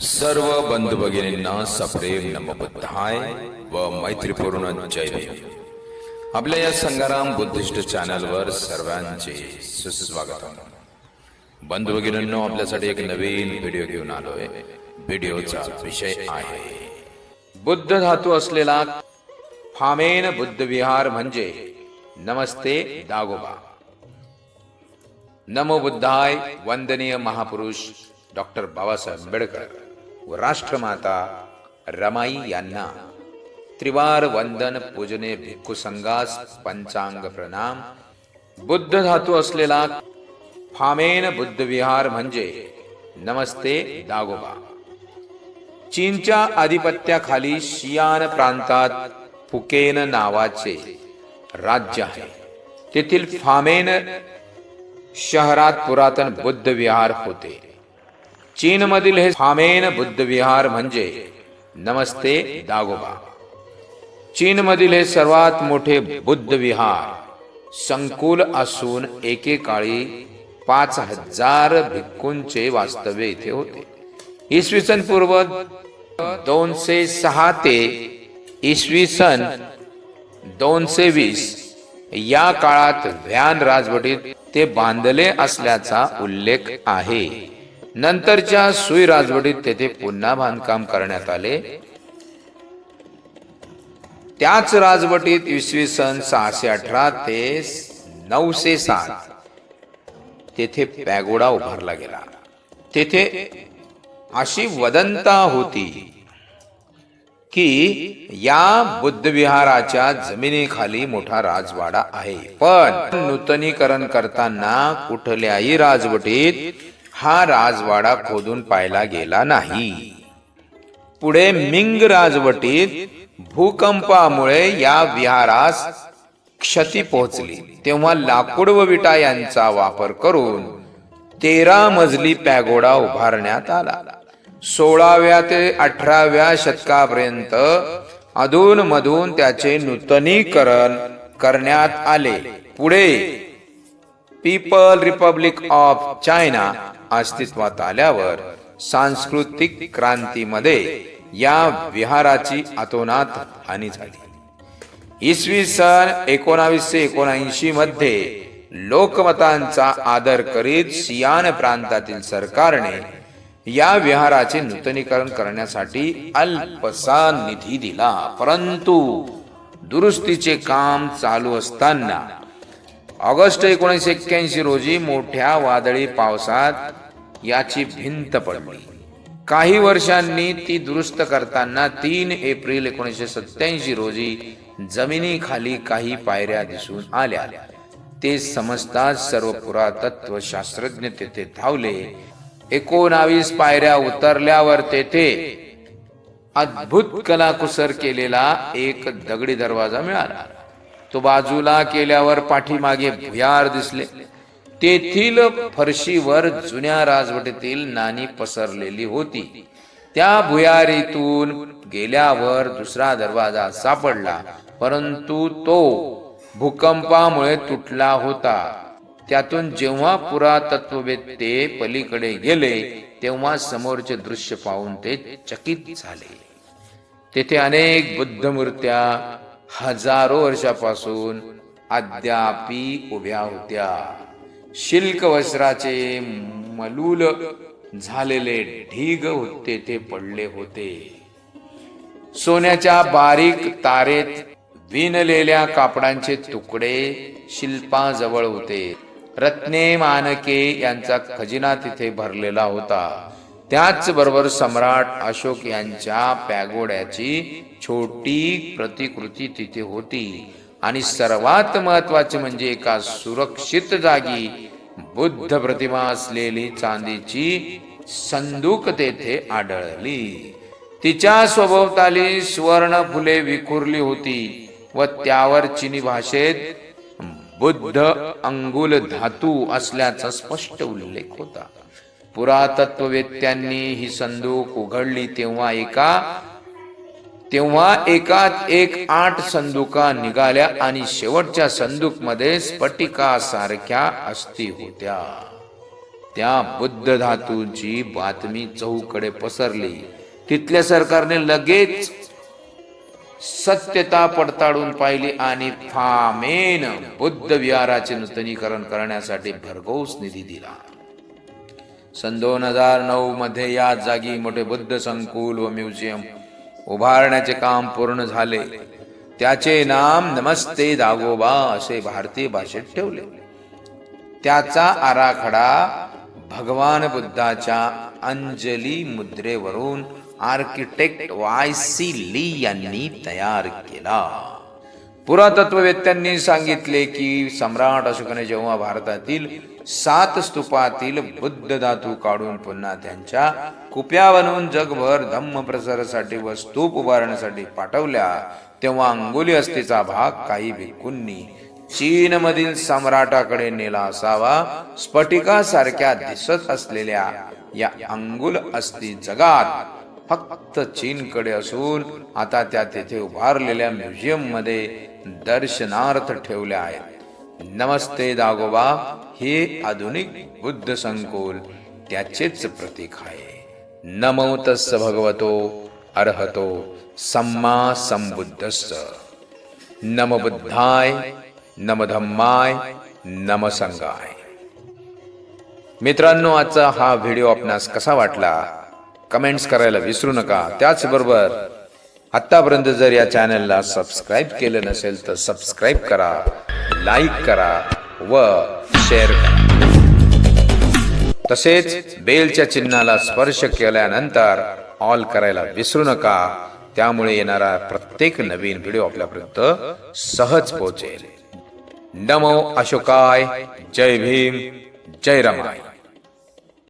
सर्व बंधू भगिनींना सप्रेम नमबुद्धाय व मैत्रीपूर्ण जय भीम. आपल्या या संगाराम बुद्धिस्ट चॅनलवर सर्वांचे सुस्वागत बंधू भगिनींनो आपल्यासाठी एक नवीन व्हिडिओ घेऊन आलोय. व्हिडिओचा विषय आहे बुद्ध धातू असलेला फामेन बुद्ध विहार म्हणजे नमस्ते दागोबा. नमो बुद्धाय वंदनीय महापुरुष डॉक्टर बाबासाहेब आंबेडकर. राष्ट्रमाता रमाई यांना त्रिवार वंदन पूजने भिक्खू संघास पंचांग प्रणाम। बुद्ध धातू असलेला फामेन बुद्ध विहार म्हणजे नमस्ते दागोबा। चीनच्या आधिपत्याखाली शियान प्रांतात फुकेन नावाचे राज्य आहे। तेथील फामेन शहरात पुरातन बुद्ध विहार होते। चीनमधील हे फामेन बुद्ध विहार म्हणजे नमस्ते दागोबा. चीनमधील हे सर्वात मोठे बुद्ध विहार संकुल असून एकेकाळी पाच हजार भिक्खूंचे वास्तव्य इथे होते. इसवी सन पूर्व दोनशे सहा ते इसवी सन दोनशे वीस या काळात व्यान राजवटीत ते बांधले असल्याचा उल्लेख आहे. नंतरच्या सुई राजवटीत तेथे पुन्हा बांधकाम करण्यात आले. त्याच राजवटीत इसवी सन सहाशे अठरा ते नऊशे सात तेथे पॅगोडा उभारला गेला. तेथे अशी वदंता होती की या बुद्ध विहाराच्या जमिनीखाली मोठा राजवाडा आहे. पण नूतनीकरण करताना कुठल्याही राजवटीत हा राजवाडा खोदून पाहिला गेला नाही. पुढे मिंग राजवटीत भूकंपामुळे या विहारास क्षती पोहोचली. तेव्हा लाकूड व विटा यांचा वापर करून तेरा मजली पॅगोडा उभारण्यात आला. सोळाव्या ते अठराव्या शतकापर्यंत अधून मधून त्याचे नूतनीकरण करण्यात आले. पुढे पीपल रिपब्लिक ऑफ चायना अस्तित्वात आल्यावर सांस्कृतिक क्रांतीमध्ये या विहाराची अतोनात हानी झाली. इसवी सन एकोणावीसशे एकोणऐंशी मध्ये लोकमतांचा आदर करीत सियान प्रांतातील सरकारने या विहाराचे नूतनीकरण करण्यासाठी अल्पसा निधी दिला. परंतु दुरुस्तीचे काम चालू असताना ऑगस्ट एकोणीसशे एक्क्याऐंशी रोजी मोठ्या वादळी पावसात याची भिंत पडली. काही वर्षांनी ती दुरुस्त करताना तीन एप्रिल एकोणीसशे सत्याऐंशी रोजी जमिनीखाली काही पायऱ्या दिसून आल्या. ते समजताच सर्व पुरातत्व शास्त्रज्ञ तेथे धावले. एकोणावीस पायऱ्या उतरल्यावर तेथे अद्भुत कलाकुसर केलेला एक दगडी दरवाजा मिळाला. तो बाजूला केल्यावर पाठीमागे भुयार दिसले. तेथील फरशीवर जुन्या राजवटीतील नाणी पसरलेली होती. त्या भुयारीतून गेल्यावर दुसरा दरवाजा सापडला परंतु तो भूकंपामुळे तुटला होता. त्यातून जेव्हा पुरातत्ववेत्ते पलीकडे गेले तेव्हा समोरचे दृश्य पाहून ते चकित झाले. तेथे अनेक बुद्ध मूर्त्या हजारो वर्षापासून अद्यापी उभ्या होत्या. शिल्क वस्त्राचे मलूल झालेले ढीग तेथे पडले होते. सोन्याच्या बारीक तारेत विणलेल्या कापडांचे तुकडे शिल्पाजवळ होते. रत्ने मानके यांचा खजिना तिथे भरलेला होता. त्याचबरोबर सम्राट अशोक यांच्या पॅगोड्याची छोटी प्रतिकृती तिथे होती. आणि सर्वात महत्त्वाचे म्हणजे एका सुरक्षित जागी बुद्ध प्रतिमा असलेली चांदीची संदूक तेथे आढळली. तिच्या स्वभोवताली सुवर्ण फुले विखुरली होती व त्यावर चिनी भाषेत बुद्ध अंगुल धातू असल्याचा स्पष्ट उल्लेख होता. पुरातत्ववेत्यांनी ही संदूक उघडली तेव्हा एका तेव्हा एकात एक आठ संदुका निघाल्या आणि शेवटच्या संदूकमध्ये स्फटिका सारख्या अस्थी होत्या. त्या बुद्ध धातूची बातमी चहूकडे पसरली. तिथल्या सरकारने लगेच सत्यता पडताळून पाहिली आणि फामेन बुद्ध विहाराचे नूतनीकरण करण्यासाठी भरघोस निधी दिला. सन दोन हजार नऊ मध्ये या जागी मोठे बुद्ध संकुल व म्युझियम उभारण्याचे काम पूर्ण झाले. त्याचे नाम नमस्ते दागोबा असे भारतीय भाषेत ठेवले. त्याचा आराखडा भगवान बुद्धाच्या अंजली मुद्रेवरून आर्किटेक्ट वाय सी ली यांनी तयार केला. पुरातत्ववेत्यांनी सांगितले की सम्राट अशोकाने जेव्हा भारतातील सात स्तूपातील बुद्ध धातू काढून पुन्हा त्यांच्या कुप्या बनवून जगभर धम्म प्रसारासाठी व स्तूप उभारण्यासाठी पाठवल्या तेव्हा अंगुली अस्तीचा भाग काही भिक्खूंनी चीन मधील सम्राटाकडे नेला असावा स्फटिकासारख्या दिसत असलेल्या या अंगुल अस्थी जगात फक्त चीनकडे असून आता त्या तेथे उभारलेल्या म्युझियममध्ये दर्शनार्थ ठेवल्या आहेत. नमस्ते दागोबा हे आधुनिक बुद्ध संकुल त्याचेच प्रतीक आहे. नमो तस् भगवतो अर्हतो सम्मा संबुद्धस्स नम बुद्धाय नम धम्माय नम संगाय. मित्रांनो आजचा हा व्हिडिओ आपणास कसा वाटला? कमेंट्स करायला विसरू नका. त्याचबरोबर आतापर्यंत जर या चॅनलला सबस्क्राईब केलं नसेल तर सबस्क्राईब करा लाईक करा व शेअर करा. तसेच बेलच्या चिन्हाला स्पर्श केल्यानंतर ऑल करायला विसरू नका. त्यामुळे येणारा प्रत्येक नवीन व्हिडिओ आपल्यापर्यंत सहज पोहोचेल. नमो अशोकाय. जय भीम. जय रमाय.